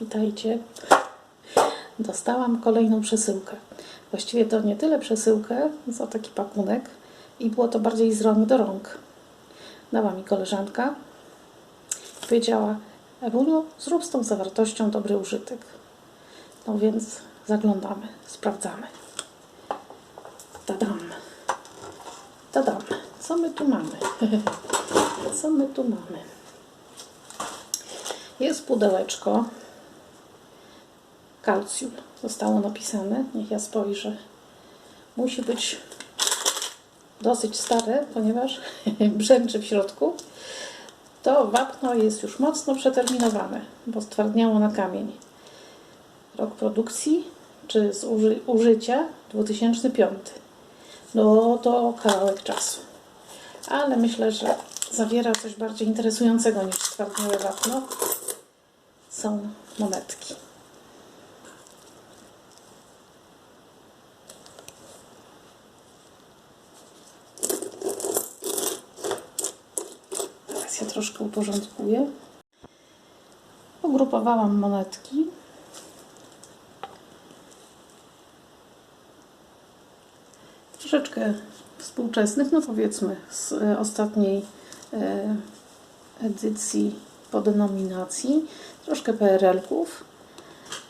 Witajcie. Dostałam kolejną przesyłkę. Właściwie to nie tyle przesyłkę, co taki pakunek. I było to bardziej z rąk do rąk. Dała mi koleżanka. Powiedziała, Ewuniu, zrób z tą zawartością dobry użytek. No więc zaglądamy, sprawdzamy. Tadam. Tadam. Co my tu mamy? Co my tu mamy? Jest pudełeczko. Kalcium zostało napisane. Niech ja spojrzę. Musi być dosyć stare, ponieważ brzęczy w środku. To wapno jest już mocno przeterminowane, bo stwardniało na kamień. Rok produkcji czy z uży użycia 2005. No to kawałek czasu. Ale myślę, że zawiera coś bardziej interesującego niż stwardniałe wapno. Są monetki. Ja troszkę uporządkuję. Pogrupowałam monetki. Troszeczkę współczesnych, no powiedzmy z e, ostatniej e, edycji po denominacji, troszkę PRL-ków.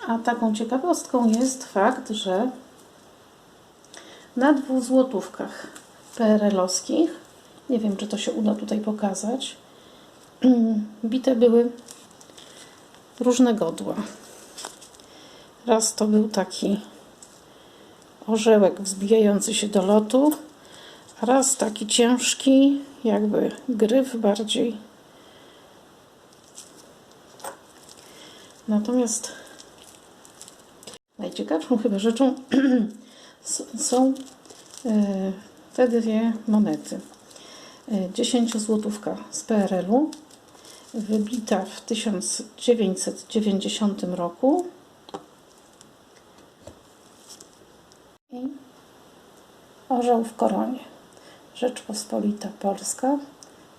A taką ciekawostką jest fakt, że na dwóch złotówkach PRL-owskich, nie wiem czy to się uda tutaj pokazać, bite były różne godła. Raz to był taki orzełek wzbijający się do lotu, raz taki ciężki, jakby gryf bardziej. Natomiast najciekawszą chyba rzeczą są e, te dwie monety. 10 złotówka z PRL-u, wybita w 1990 roku i orzeł w koronie. Rzeczpospolita Polska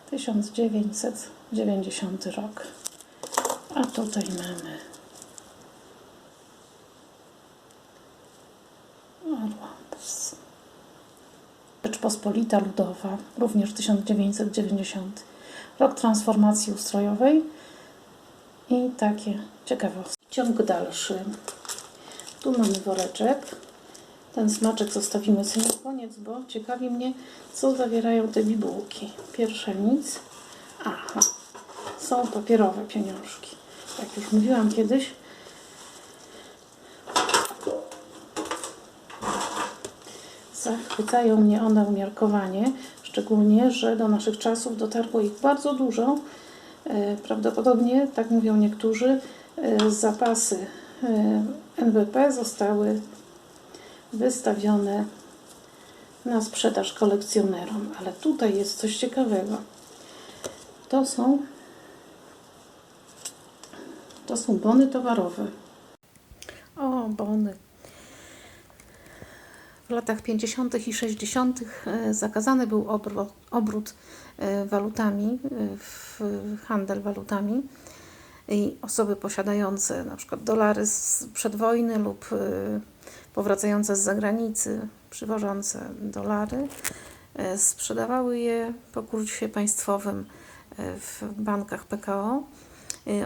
1990 rok. A tutaj mamy. Rzeczpospolita Ludowa, również 1990. Rok transformacji ustrojowej i takie ciekawostki. Ciąg dalszy. Tu mamy woreczek. Ten smaczek zostawimy sobie na koniec, bo ciekawi mnie, co zawierają te bibułki. Pierwsze nic. Aha, są papierowe pieniążki. Jak już mówiłam kiedyś, zachwycają mnie one umiarkowanie, szczególnie, że do naszych czasów dotarło ich bardzo dużo. E, Prawdopodobnie, tak mówią niektórzy, e, zapasy e, NBP zostały wystawione na sprzedaż kolekcjonerom. Ale tutaj jest coś ciekawego. To są to są bony towarowe. O, bony. W latach 50. i 60. e, zakazany był obrót, e, walutami, e, handel walutami i osoby posiadające przykład dolary z przedwojny lub powracające z zagranicy, przywożące dolary, sprzedawały je po kursie państwowym w bankach PKO.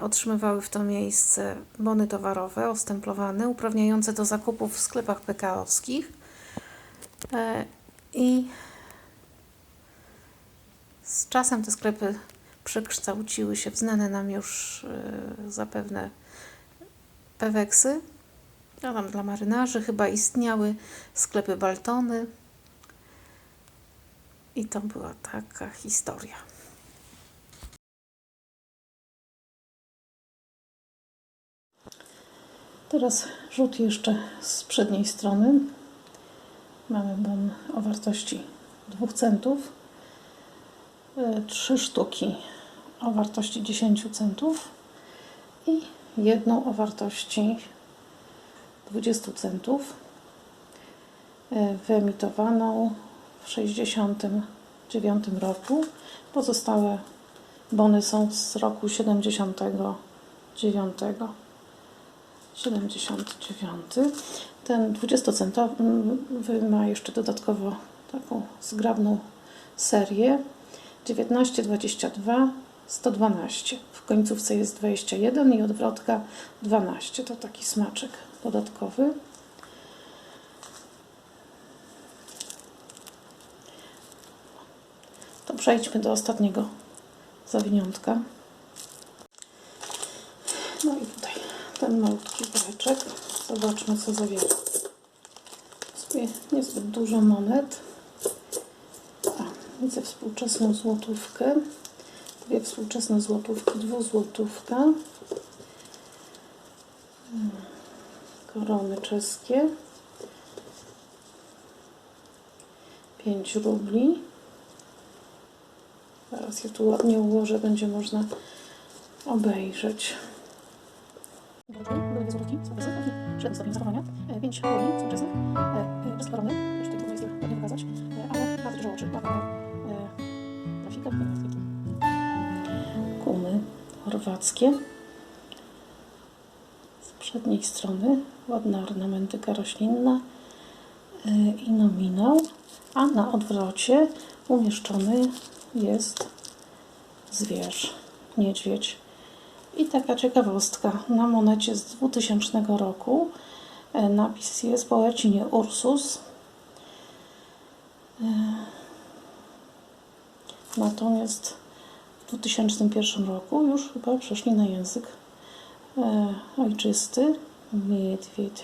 Otrzymywały w to miejsce bony towarowe ostemplowane, uprawniające do zakupów w sklepach PKO-wskich. E, I z czasem te sklepy przekształciły się w znane nam już e, zapewne peweksy. A tam dla marynarzy chyba istniały sklepy Baltony. I to była taka historia. Teraz rzut jeszcze z przedniej strony. Mamy bon o wartości 2 centów. E, Trzy sztuki o wartości 10 centów i jedną o wartości 20 centów. e, Wyemitowaną w 1969 roku. Pozostałe bony są z roku 79. 79. Ten 20-centowy ma jeszcze dodatkowo taką zgrabną serię. 19, 22, 112. W końcówce jest 21 i odwrotka 12. To taki smaczek dodatkowy. To przejdźmy do ostatniego zawiniątka. No i tutaj ten malutki woreczek. Zobaczmy, co zawiera. Sobie niezbyt dużo monet. A, widzę współczesną złotówkę. Dwie współczesne złotówki, dwuzłotówka. Hmm, Korony czeskie. 5 rubli. Zaraz je tu ładnie ułożę, będzie można obejrzeć. Były dwie złotówki okresu, taki średni stopień zachowania, 5 rubli współczesnych, e, bez korony, już tutaj trudno jest ładnie pokazać, e, ale bardzo dużo oczy, e, pięknie tu. Kumy chorwackie. Z przedniej strony ładna ornamentyka roślinna e, i nominał, a na odwrocie umieszczony jest zwierz, niedźwiedź. I taka ciekawostka, na monecie z 2000 roku e, napis jest po łacinie Ursus. E, Natomiast w 2001 roku już chyba przeszli na język e, ojczysty, miedwiedź.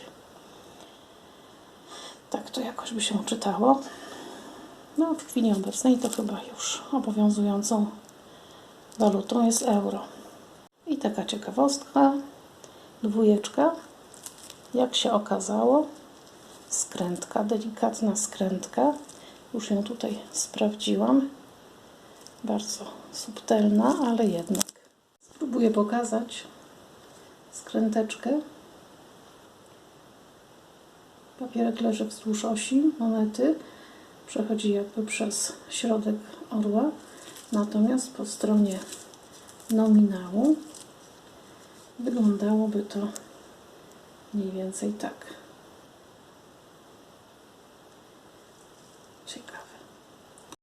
Tak to jakoś by się czytało. No, w chwili obecnej to chyba już obowiązującą walutą jest euro. Taka ciekawostka, dwójeczka, jak się okazało, skrętka, delikatna skrętka, już ją tutaj sprawdziłam, bardzo subtelna, ale jednak. Spróbuję pokazać skręteczkę. Papierek leży wzdłuż osi monety, przechodzi jakby przez środek orła, natomiast po stronie nominału wyglądałoby to mniej więcej tak.